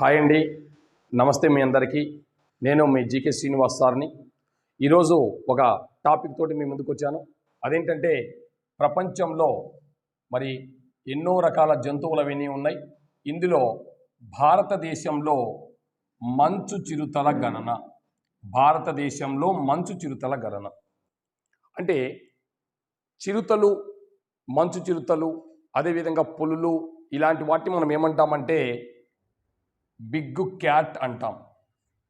Hi అండి. నమస్తే మీ అందరికీ. నేను మీ జీకే శ్రీనివాస్ సార్ని. ఈరోజు ఒక టాపిక్ తోటి మీ ముందుకు వచ్చాను. అదేంటంటే ప్రపంచంలో మరి ఎన్నో రకాల జంతువులు అవన్నీ ఉన్నాయి. ఇందులో భారతదేశంలో మంచు చిరుతల గణన. భారతదేశంలో మంచు చిరుతల గణన. అంటే చిరుతలు మంచు చిరుతలు అదేవిధంగా పులులు ఇలాంటి వాటిని మనం ఏమంటామంటే బిగ్గు క్యాట్ అంటాం.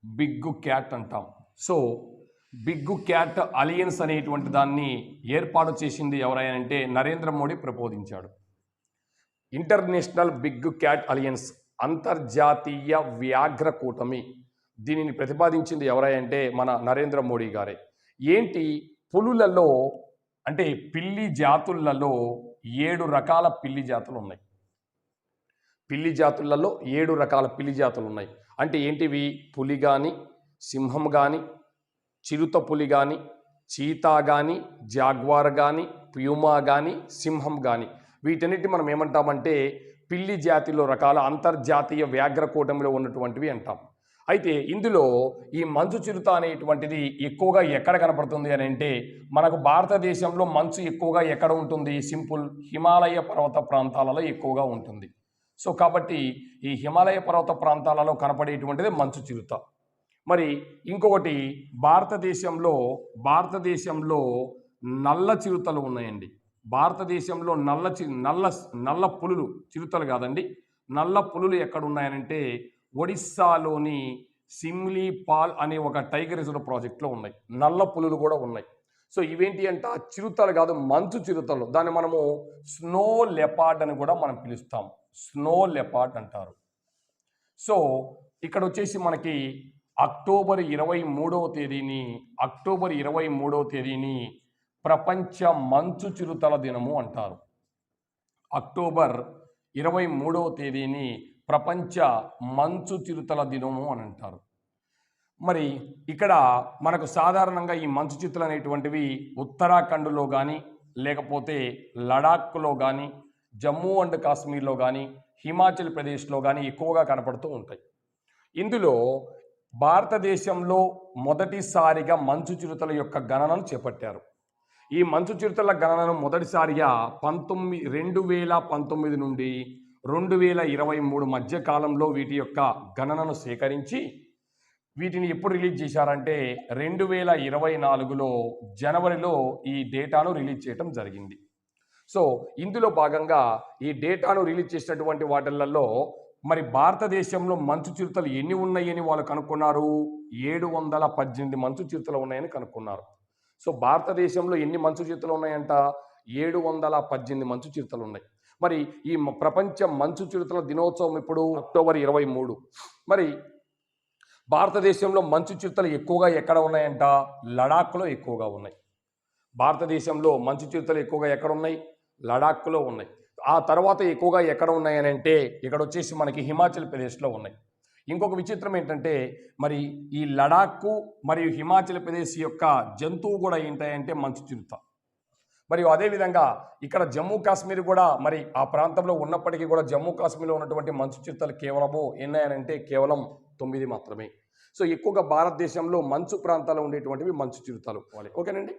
బిగ్గు క్యాట్ అంటాం. సో బిగ్గు క్యాట్ అలియన్స్ అనేటువంటి దాన్ని ఏర్పాటు చేసింది ఎవరైనంటే నరేంద్ర మోడీ ప్రబోధించాడు. ఇంటర్నేషనల్ బిగ్ క్యాట్ అలియన్స్ అంతర్జాతీయ వ్యాఘ్ర కూటమి. దీనిని ప్రతిపాదించింది ఎవరంటే మన నరేంద్ర మోడీ గారే. ఏంటి? పులులలో అంటే పిల్లి జాతులలో ఏడు రకాల పిల్లి జాతులు ఉన్నాయి. పిల్లి జాతులలో ఏడు రకాల పిల్లి జాతులు ఉన్నాయి. అంటే ఏంటివి? పులి కానీ సింహం కానీ చిరుత పులి కానీ చీతా కానీ జాగ్వార్ కానీ ప్యూమా కానీ సింహం కానీ వీటన్నిటి మనం ఏమంటామంటే పిల్లి జాతిలో రకాల అంతర్జాతీయ వ్యాఘ్ర కూటమిలో ఉన్నటువంటివి అంటాం. అయితే ఇందులో ఈ మంచు చిరుత అనేటువంటిది ఎక్కువగా ఎక్కడ కనపడుతుంది అని అంటే మనకు భారతదేశంలో మంచు ఎక్కువగా ఎక్కడ ఉంటుంది? సింపుల్ హిమాలయ పర్వత ప్రాంతాలలో ఎక్కువగా ఉంటుంది. సో కాబట్టి ఈ హిమాలయ పర్వత ప్రాంతాలలో కనపడేటువంటిది మంచు చిరుత. మరి ఇంకొకటి భారతదేశంలో భారతదేశంలో నల్ల చిరుతలు ఉన్నాయండి. భారతదేశంలో నల్ల చి నల్ల నల్ల పులులు చిరుతలు కాదండి. నల్ల పులులు ఎక్కడ ఉన్నాయనంటే ఒడిస్సాలోని సిమ్లీ పాల్ అనే ఒక టైగర్ రిజర్వ్ ప్రాజెక్ట్లో ఉన్నాయి. నల్ల పులులు కూడా ఉన్నాయి. సో ఇవేంటి అంటే ఆ చిరుతలు కాదు మంచు చిరుతలు. దాన్ని మనము స్నో లెపార్డ్ అని కూడా మనం పిలుస్తాం. స్నో లెపార్డ్ అంటారు. సో ఇక్కడ వచ్చేసి మనకి అక్టోబర్ ఇరవై మూడవ తేదీని అక్టోబర్ ఇరవై మూడవ తేదీని ప్రపంచ మంచు చిరుతల దినము అంటారు. అక్టోబర్ ఇరవై మూడవ తేదీని ప్రపంచ మంచు చిరుతల దినము అని అంటారు. మరి ఇక్కడ మనకు సాధారణంగా ఈ మంచు చిత్తులు అనేటువంటివి ఉత్తరాఖండ్లో కానీ లేకపోతే లడాఖ్లో కానీ జమ్మూ అండ్ కాశ్మీర్లో కానీ హిమాచల్ ప్రదేశ్లో కానీ ఎక్కువగా కనపడుతూ ఉంటాయి. ఇందులో భారతదేశంలో మొదటిసారిగా మంచు చిరుతల యొక్క గణనను చేపట్టారు. ఈ మంచు చిరుతల గణనను మొదటిసారిగా పంతొమ్మిది రెండు వేల పంతొమ్మిది నుండి రెండు వేల ఇరవై మూడు మధ్య కాలంలో వీటి యొక్క గణనను సేకరించి వీటిని ఎప్పుడు రిలీజ్ చేశారంటే రెండు వేల ఇరవై నాలుగులో జనవరిలో ఈ డేటాను రిలీజ్ చేయటం జరిగింది. సో ఇందులో భాగంగా ఈ డేటాను రిలీజ్ చేసినటువంటి వాటిలలో మరి భారతదేశంలో మంచు చిరుతలు ఎన్ని ఉన్నాయని వాళ్ళు కనుక్కున్నారు? ఏడు వందల పద్దెనిమిది మంచు చిరుతలు ఉన్నాయని కనుక్కున్నారు. సో భారతదేశంలో ఎన్ని మంచు చిరుతలు ఉన్నాయంట? ఏడు వందల పద్దెనిమిది మంచు చిరుతలు ఉన్నాయి. మరి ఈ ప్రపంచ మంచు చిరుతల దినోత్సవం ఇప్పుడు అక్టోబర్ ఇరవై మూడు. మరి భారతదేశంలో మంచు చిరుతలు ఎక్కువగా ఎక్కడ ఉన్నాయంట? లడాఖ్లో ఎక్కువగా ఉన్నాయి. భారతదేశంలో మంచు చిరుతలు ఎక్కువగా ఎక్కడ ఉన్నాయి? లడాఖ్లో ఉన్నాయి. ఆ తర్వాత ఎక్కువగా ఎక్కడ ఉన్నాయని అంటే ఇక్కడ వచ్చేసి మనకి హిమాచల్ ప్రదేశ్లో ఉన్నాయి. ఇంకొక విచిత్రం ఏంటంటే మరి ఈ లడాక్ మరియు హిమాచల్ ప్రదేశ్ యొక్క జంతువు కూడా ఏంటంటే మంచు చిరుత. మరియు అదేవిధంగా ఇక్కడ జమ్మూ కాశ్మీర్ కూడా మరి ఆ ప్రాంతంలో ఉన్నప్పటికీ కూడా జమ్మూ కాశ్మీర్లో ఉన్నటువంటి మంచు చిరుతలు కేవలము ఎన్నాయనంటే కేవలం తొమ్మిది మాత్రమే. సో ఎక్కువగా భారతదేశంలో మంచు ప్రాంతాల్లో ఉండేటువంటివి మంచు చిరుతలు. ఓకేనండి?